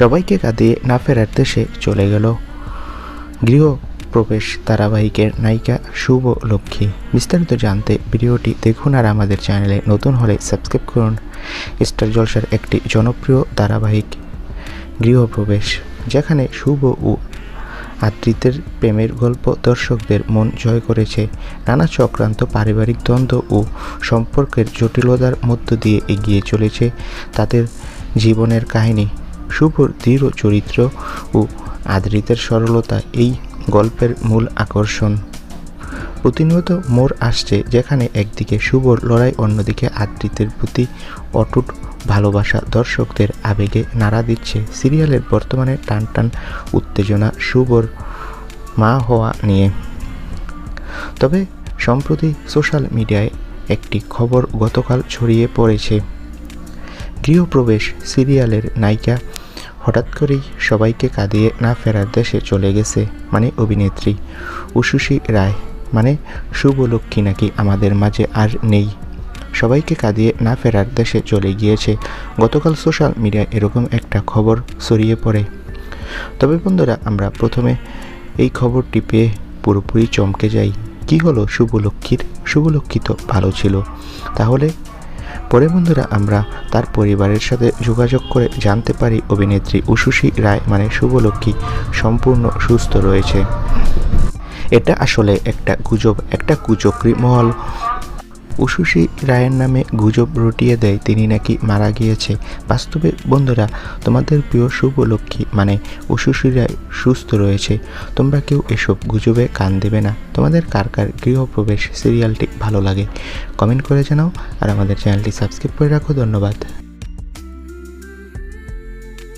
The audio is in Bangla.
সবাইকে কাঁদিয়ে না ফেরার দেশে চলে গেল। গৃহ প্রবেশ ধারাবাহিকের নায়িকা শুভ লক্ষ্মী। বিস্তারিত জানতে ভিডিওটি দেখুন আর আমাদের চ্যানেলে নতুন হলে সাবস্ক্রাইব করুন। স্টার জলসার একটি জনপ্রিয় ধারাবাহিক গৃহপ্রবেশ যেখানে শুভ ও আদ্রিতের প্রেমের গল্প দর্শকদের মন জয় করেছে। নানা চক্রান্ত, পারিবারিক দ্বন্দ্ব ও সম্পর্কের জটিলতার মধ্য দিয়ে এগিয়ে চলেছে তাদের জীবনের কাহিনী। শুভর দৃঢ় চরিত্র ও আদ্রিতের সরলতা এই গল্পের মূল আকর্ষণ। প্রতিনিয়ত মোড় আসছে যেখানে একদিকে শুভর লড়াই, অন্যদিকে আদ্রিতের প্রতি অটুট ভালোবাসা দর্শকদের আবেগে নাড়া দিচ্ছে। সিরিয়ালের বর্তমানে টান টান উত্তেজনা শুভর মা হওয়া নিয়ে। তবে সম্প্রতি সোশ্যাল মিডিয়ায় একটি খবর গতকাল ছড়িয়ে পড়েছে। গৃহপ্রবেশ সিরিয়ালের নায়িকা হঠাৎ করেই সবাইকে কাঁদিয়ে না ফেরার দেশে চলে গেছে মানে অভিনেত্রী। উশুশী রায় মানে শুভলক্ষ্মী নাকি আমাদের মাঝে আর নেই। সবাইকে কাঁদিয়ে না ফেরার দেশে চলে গিয়েছে। গতকাল সোশ্যাল মিডিয়ায় এরকম একটা খবর ছড়িয়ে পড়ে। তবে বন্ধুরা, আমরা প্রথমে এই খবরটি পেয়ে পুরোপুরি চমকে যাই। কি হলো শুভলক্ষ্মীর? শুভলক্ষ্মী তো ভালো ছিল। তাহলে পরে বন্ধুরা আমরা তার পরিবারের সাথে যোগাযোগ করে জানতে পারি অভিনেত্রী উশুশী রায় মানে শুভলক্ষ্মী সম্পূর্ণ সুস্থ রয়েছে। এটা আসলে একটা গুজব, একটা কুচক্রি মহল। উশুশী রায়ের নামে গুজব রটিয়ে দেয়, তিনি নাকি মারা গিয়েছে। বাস্তবে, বন্ধুরা, তোমাদের প্রিয় শুভলক্ষ্মী মানে উশুশী রায় সুস্থ রয়েছে। তোমরা কেউ এসব গুজবে কান দেবে না। তোমাদের কার কার গৃহপ্রবেশ সিরিয়ালটি ভালো লাগে, কমেন্ট করে জানাও, আর আমাদের চ্যানেলটি সাবস্ক্রাইব করে রাখো। ধন্যবাদ।